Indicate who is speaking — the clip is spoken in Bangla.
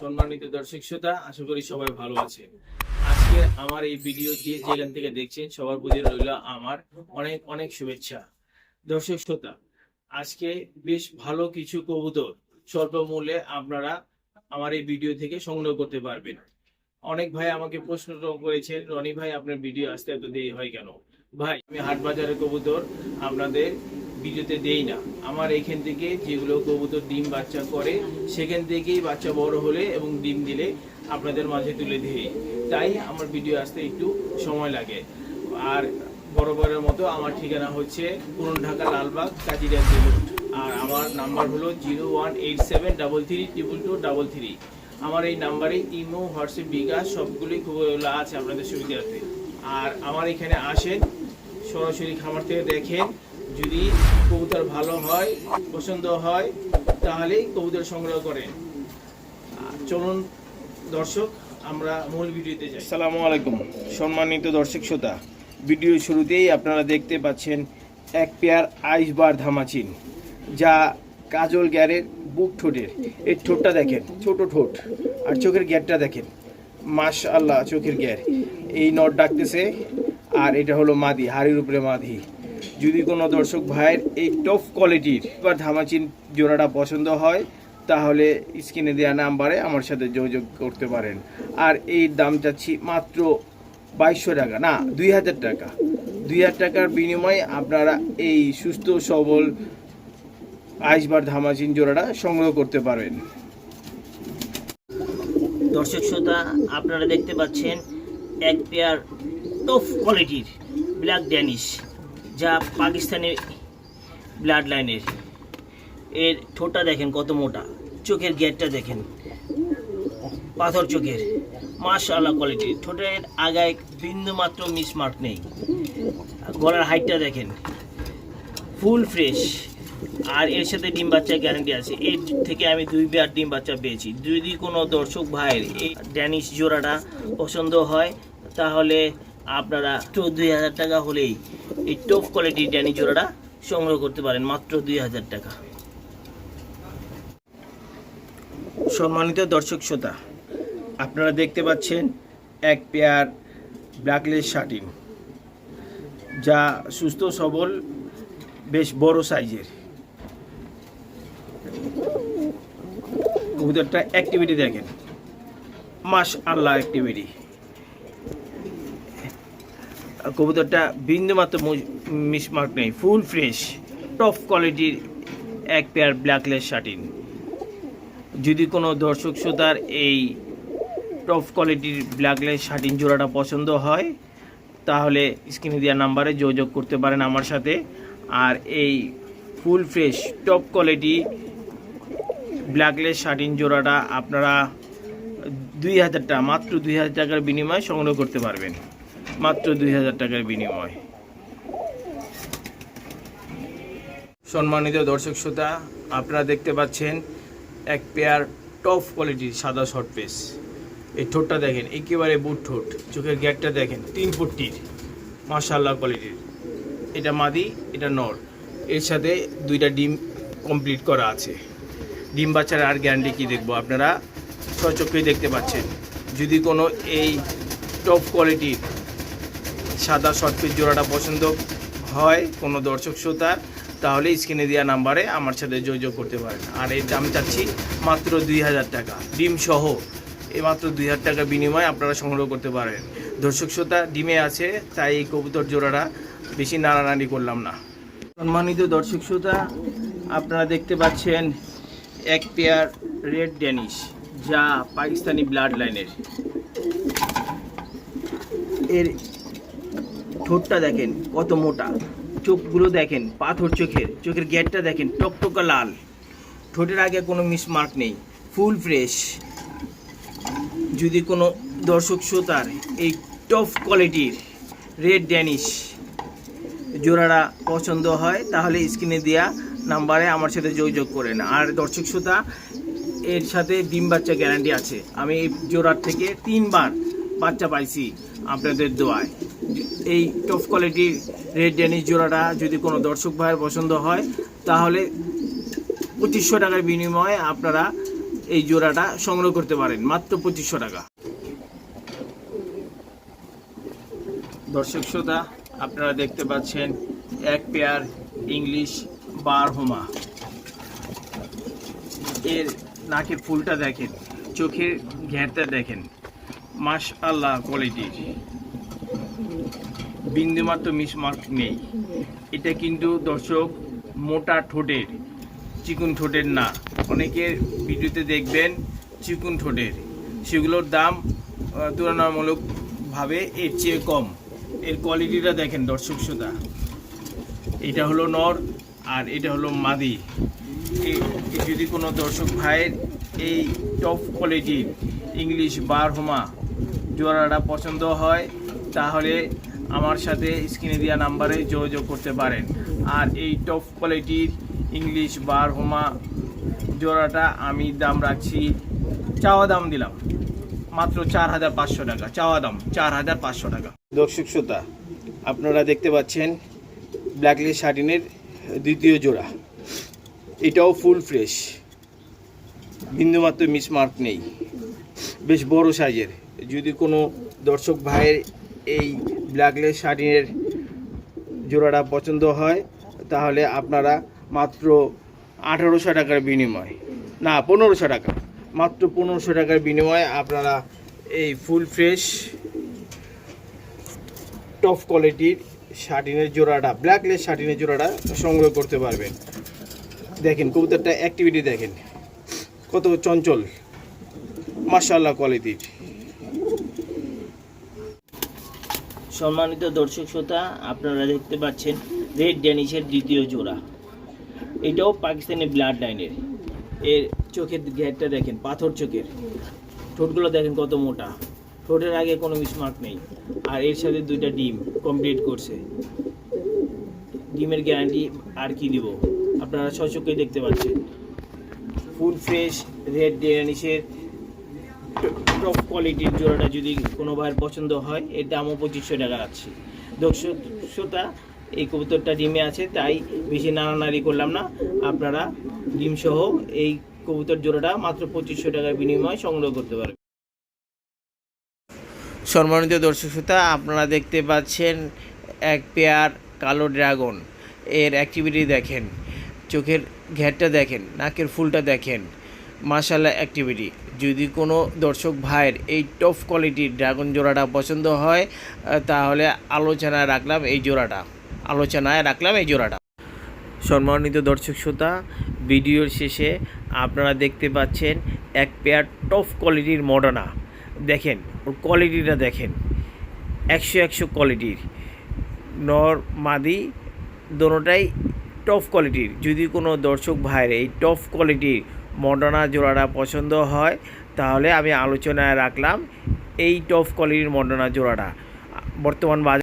Speaker 1: সম্মানিত দর্শক শ্রোতা, আশা করি সবাই ভালো আছে আজকে আমার এই ভিডিও যেখান থেকে দেখছেন, সবার রইল আমার অনেক অনেক শুভেচ্ছা। দর্শক শ্রোতা, আজকে বেশ ভালো কিছু কবুতর স্বল্প মূল্যে আপনারা আমার এই ভিডিও থেকে সংগ্রহ করতে পারবেন। অনেক ভাই আমাকে প্রশ্ন করেছেন, রনি ভাই, আপনার ভিডিও আসতে এত দেরি হয় কেন? ভাই, আমি হাট কবুতর, আপনাদের ভিডিওতে দেই না। আমার এখান থেকে যেগুলো কবুতর ডিম বাচ্চা করে, সেখান থেকেই বাচ্চা বড় হলে এবং ডিম দিলে আপনাদের মাঝে তুলে দিই। তাই আমার ভিডিও আসতে একটু সময় লাগে। আর বরাবরের মতো আমার ঠিকানা হচ্ছে পুরন ঢাকা লালবাগ কাজিরা আর আমার নাম্বার হলো zero one eight seven double three triple two double three. আমার এই নাম্বারে ইমো, হোয়াটসঅ্যাপ, বিকাশ সবগুলি খুবই আছে আপনাদের সুবিধার্থে। আর আমার এখানে আসেন, সরাসরি খামার থেকে দেখেন যদি কবুতর ভালো হয়, পছন্দ হয়, তাহলেই কবুতর সংগ্রহ করেন চলুন দর্শক, আমরা মূল ভিডিওতে যাই। সালামু আলাইকুম। সম্মানিত দর্শক শ্রোতা ভিডিও শুরুতেই আপনারা দেখতে পাচ্ছেন এক পেয়ার আইস বার ধামাচিন, যা কাজল গ্যারের বুক ঠোঁটের। এই ঠোঁটটা দেখেন, ছোট ঠোঁট, আর চোখের গ্যারটা দেখেন। মাশ আল্লাহ চোখের গ্যার। এই নট ডাকতেছে, আর এটা হলো মাদি, হাড়ির উপরে মাদি। যদি কোনো দর্শক ভাইয়ের এই টপ কোয়ালিটির বা ধামাচিন জোড়াটা পছন্দ হয়, তাহলে স্ক্রিনে দেওয়া নাম্বারে আমার সাথে যোগাযোগ করতে পারেন। আর এই দাম চাচ্ছি মাত্র বাইশশো টাকা। না, দুই হাজার টাকা। দুই হাজার টাকার বিনিময়ে আপনারা এই সুস্থ, সবল আইসবার ধামাচিন জোড়াটা সংগ্রহ করতে পারবেন।
Speaker 2: দর্শক শ্রোতা, আপনারা দেখতে পাচ্ছেন এক পেয়ার টফ কোয়ালিটির ব্ল্যাক ড্যানিশ যা পাকিস্তানি ব্লাড লাইনের এর ঠোঁটটা দেখেন কত মোটা। চোখের গেটটা দেখেন। পাথর চোখের। মাশাআল্লাহ কোয়ালিটির ঠোঁটের আগায় বিন্দু মাত্র মিসমার্ক নেই। গলার হাইটটা দেখেন। ফুল ফ্রেশ আর এর সাথে ডিম বাচ্চার গ্যারান্টি আছে। এর থেকে আমি দুই বার ডিম বাচ্চা পেয়েছি। যদি কোনো দর্শক ভাইয়ের এই ড্যানিশ জোড়াটা পছন্দ হয়, তাহলে আপনারা তো দুই হাজার টাকা হলেই এই টপ কোয়ালিটির ড্যানিশ জোড়াটা সংগ্রহ করতে পারেন, মাত্র দুই হাজার টাকা।
Speaker 1: সম্মানিত দর্শক শ্রোতা, আপনারা দেখতে পাচ্ছেন এক পেয়ার ব্ল্যাকলেস শার্টিন যা সুস্থ, সবল, বেশ বড় সাইজের কবুতরটা অ্যাক্টিভিটি দেখেন মাস আল্লাহ অ্যাক্টিভিটি কবুতরটা বিন্দুমাত্র মিসমার্ক নেই ফুল ফ্রেশ টপ কোয়ালিটির এক পেয়ার ব্ল্যাকলেস শার্টিন যদি কোনো দর্শক শ্রোতার এই টপ কোয়ালিটির ব্ল্যাকলেস শার্টিন জোড়াটা পছন্দ হয়, তাহলে স্ক্রিনে দেওয়া নাম্বারে যোগাযোগ করতে পারেন আমার সাথে। আর এই ফুল ফ্রেশ টপ কোয়ালিটি ব্ল্যাকলেস শার্টিন জোড়াটা আপনারা দুই হাজার টাকা, মাত্র দুই হাজার টাকার বিনিময়ে সংগ্রহ করতে পারবেন। মাত্র দুই হাজার টাকার বিনিময়। সম্মানিত দর্শক শ্রোতা, আপনারা দেখতে পাচ্ছেন এক পেয়ার টপ কোয়ালিটির সাদা শর্ট পেস এই ঠোঁটটা দেখেন, একেবারে বুট ঠোঁট। চোখের গ্যাটটা দেখেন, তিন ফুটটির মাশাল্লাহ কোয়ালিটির এটা মাদি, এটা নর। এর সাথে দুইটা ডিম কমপ্লিট করা আছে। ডিম বাচ্চার আর গ্যারান্টি কি দেখব আপনারা? সচক্ষেই দেখতে পাচ্ছেন। যদি কোনো এই টপ কোয়ালিটির সাদা শর্ট পিস জোড়াটা পছন্দ হয় কোনো দর্শক শ্রোতার, তাহলে স্ক্রিনে দেওয়া নাম্বারে আমার সাথে যোগাযোগ করতে পারেন। আর এর দাম চাচ্ছি মাত্র দুই হাজার টাকা। ডিম সহ এই মাত্র দুই হাজার টাকা বিনিময়ে আপনারা সংগ্রহ করতে পারেন। দর্শক শ্রোতা, ডিমে আছে, তাই এই কবুতর জোড়াটা বেশি নাড়ানাড়ি করলাম না। সম্মানিত দর্শক শ্রোতা, আপনারা দেখতে পাচ্ছেন এক পেয়ার রেড ড্যানিশ যা পাকিস্তানি ব্লাড লাইনের এর ঠোঁটটা দেখেন, কত মোটা। চোখগুলো দেখেন, পাথর চোখের চোখের গেটটা দেখেন, টকটকা লাল। ঠোঁটের আগে কোনো মিসমার্ক নেই, ফুল ফ্রেশ। যদি কোনো দর্শক শ্রোতার এই টপ কোয়ালিটির রেড ড্যানিশ জোড়াটা পছন্দ হয়, তাহলে স্ক্রিনে দেওয়া নাম্বারে আমার সাথে যোগাযোগ করেন। আর দর্শক শ্রোতা, এর সাথে ডিম বাচ্চা গ্যারান্টি আছে। আমি এই জোড়ার থেকে তিনবার বাচ্চা পাইছি আপনাদের দোয়ায়। এই টপ কোয়ালিটির রেড ড্যানিশ জোড়াটা যদি কোনো দর্শক ভাইয়ের পছন্দ হয়, তাহলে পঁচিশশো টাকার বিনিময়ে আপনারা এই জোড়াটা সংগ্রহ করতে পারেন। মাত্র পঁচিশশো টাকা। দর্শক শ্রোতা, আপনারা দেখতে পাচ্ছেন এক পেয়ার ইংলিশ বার হোমা এর নাকের ফুলটা দেখেন, চোখের ঘেরটা দেখেন। মাস আল্লাহ কোয়ালিটির বিন্দুমাত্র মিসমার্ক নেই। এটা কিন্তু দর্শক মোটা ঠোঁটের, চিকুন ঠোঁটের না। অনেকের ভিডিওতে দেখবেন চিকুন ঠোঁটের। সেগুলোর দাম তুলনামূলকভাবে এর চেয়ে কম। এর কোয়ালিটিটা দেখেন দর্শক শ্রোতা। এটা হলো নর আর এটা হলো মাদি। যদি কোনো দর্শক ভাইয়ের এই টপ কোয়ালিটির ইংলিশ বার হোমা জোড়াটা পছন্দ হয়, তাহলে আমার সাথে স্ক্রিনে দেওয়া নাম্বারে যোগাযোগ করতে পারেন। আর এই টপ কোয়ালিটির ইংলিশ বার হোমা জোড়াটা আমি দাম রাখছি, চাওয়া দাম দিলাম, মাত্র চার হাজার পাঁচশো টাকা, চাওয়া দাম চার হাজার পাঁচশো টাকা। দর্শক শ্রোতা, আপনারা দেখতে পাচ্ছেন ব্ল্যাকলি শার্টিনের দ্বিতীয় জোড়া। এটাও ফুল ফ্রেশ বিন্দুমাত্র মিসমার্ক নেই। বেশ বড় সাইজের যদি কোনো দর্শক ভাইয়ের এই ব্ল্যাকলেস শার্টিনের জোড়াটা পছন্দ হয়, তাহলে আপনারা মাত্র আঠারোশো টাকার বিনিময়। না, পনেরোশো টাকা। মাত্র পনেরোশো টাকার বিনিময়ে আপনারা এই ফুল ফ্রেশ, টপ কোয়ালিটির শার্টিনের জোড়াটা ব্ল্যাকলেস শার্টিনের জোড়াটা সংগ্রহ করতে পারবেন। দেখেন, কবুতরটা অ্যাক্টিভিটি দেখেন। কত চঞ্চল মাশাল্লাহ কোয়ালিটির
Speaker 2: সম্মানিত দর্শক শ্রোতা, আপনারা দেখতে পাচ্ছেন রেড ড্যানিশের দ্বিতীয় জোড়া। এটাও পাকিস্তানি ব্লাড লাইনের। এর চোখের ঘেরটা দেখেন, পাথর চোখের। ঠোঁটগুলো দেখেন কত মোটা। ঠোঁটের আগে কোনো মিসমার্ক নেই। আর এর সাথে দুইটা ডিম কমপ্লিট করছে। ডিমের গ্যারান্টি আর কি দিব? আপনারা সচক্ষে দেখতে পাচ্ছেন। ফুল ফ্রেশ রেড ড্যানিশের টপ কোয়ালিটির জোড়াটা যদি কোনো ভাইয়ের পছন্দ হয়, এর দামও পঁচিশশো টাকা আছে। দর্শকতা, এই কবুতরটা ডিমে আছে, তাই বেশি নাড়ানাড়ি করলাম না। আপনারা ডিম সহ এই কবুতর জোড়াটা মাত্র পঁচিশশো টাকার বিনিময়ে সংগ্রহ করতে পারবেন।
Speaker 1: সম্মানিত দর্শক শ্রোতা, আপনারা দেখতে পাচ্ছেন এক পেয়ার কালো ড্রাগন। এর অ্যাক্টিভিটি দেখেন, চোখের ঘেরটা দেখেন, নাকের ফুলটা দেখেন। মাশাল্লাহ অ্যাক্টিভিটি যদি কোনো দর্শক ভাইয়ের এই টপ কোয়ালিটির ড্রাগন জোড়াটা পছন্দ হয়, তাহলে আলোচনায় রাখলাম এই জোড়াটা। আলোচনায় রাখলাম এই জোড়াটা। সম্মানিত দর্শক শ্রোতা, ভিডিওর শেষে আপনারা দেখতে পাচ্ছেন এক পেয়ার টপ কোয়ালিটির মডানা। দেখেন, ওর কোয়ালিটিটা দেখেন। একশো একশো কোয়ালিটির নর, মাদি, দোনোটাই টপ কোয়ালিটির যদি কোনো দর্শক ভাইয়ের এই টপ কোয়ালিটির মডানা জোড়াটা পছন্দ হয়, তাহলে আমি আলোচনায় রাখলাম এই টপ কোয়ালিটির মন্ডনা জোড়াটা। বর্তমান বাজার